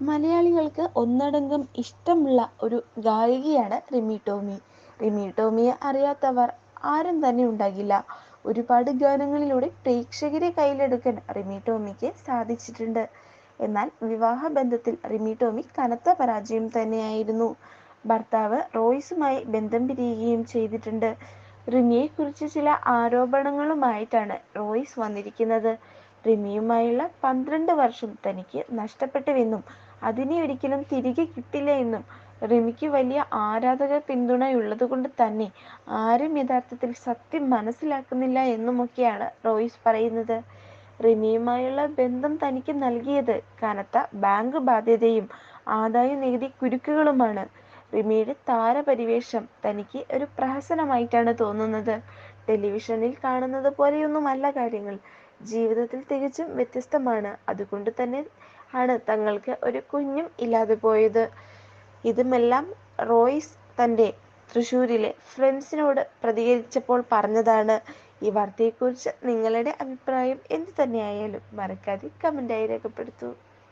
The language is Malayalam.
മലയാളികൾക്ക് ഒന്നടങ്കം ഇഷ്ടമുള്ള ഒരു ഗായികയാണ് റിമി ടോമി. റിമി ടോമിയെ അറിയാത്തവർ ആരും തന്നെ ഉണ്ടാകില്ല. ഒരുപാട് ഗാനങ്ങളിലൂടെ പ്രേക്ഷകരെ കയ്യിലെടുക്കാൻ റിമി ടോമിക്ക് സാധിച്ചിട്ടുണ്ട്. എന്നാൽ വിവാഹ ബന്ധത്തിൽ റിമി ടോമി കനത്ത പരാജയം തന്നെയായിരുന്നു. ഭർത്താവ് റോയ്സുമായി ബന്ധം പിരിയുകയും ചെയ്തിട്ടുണ്ട്. റിമിയെക്കുറിച്ച് ചില ആരോപണങ്ങളുമായിട്ടാണ് റോയ്സ് വന്നിരിക്കുന്നത്. റിമിയുമായുള്ള പന്ത്രണ്ട് വർഷം തനിക്ക് നഷ്ടപ്പെട്ടുവെന്നും അതിനെ ഒരിക്കലും തിരികെ കിട്ടില്ല എന്നും റിമിക്ക് വലിയ ആരാധക പിന്തുണയുള്ളതുകൊണ്ട് തന്നെ ആരും യഥാർത്ഥത്തിൽ സത്യം മനസ്സിലാക്കുന്നില്ല എന്നുമൊക്കെയാണ് റോയിസ് പറയുന്നത്. റിമിയുമായുള്ള ബന്ധം തനിക്ക് നൽകിയത് കനത്ത ബാങ്ക് ബാധ്യതയും ആദായ നികുതി കുരുക്കുകളുമാണ്. റിമിയുടെ താരപരിവേഷം തനിക്ക് ഒരു പ്രഹസനമായിട്ടാണ് തോന്നുന്നത്. ടെലിവിഷനിൽ കാണുന്നത് പോലെയൊന്നുമല്ല കാര്യങ്ങൾ. ജീവിതത്തിൽ തികച്ചും വ്യത്യസ്തമാണ്. അതുകൊണ്ട് തന്നെ ആണ് തങ്ങൾക്ക് ഒരു കുഞ്ഞും ഇല്ലാതെ പോയത്. ഇതുമെല്ലാം റോയ്സ് തന്റെ തൃശ്ശൂരിലെ ഫ്രണ്ട്സിനോട് പ്രതികരിച്ചപ്പോൾ പറഞ്ഞതാണ്. ഈ വാർത്തയെക്കുറിച്ച് നിങ്ങളുടെ അഭിപ്രായം എന്ത് തന്നെയായാലും മറക്കാതെ കമന്റായി രേഖപ്പെടുത്തൂ.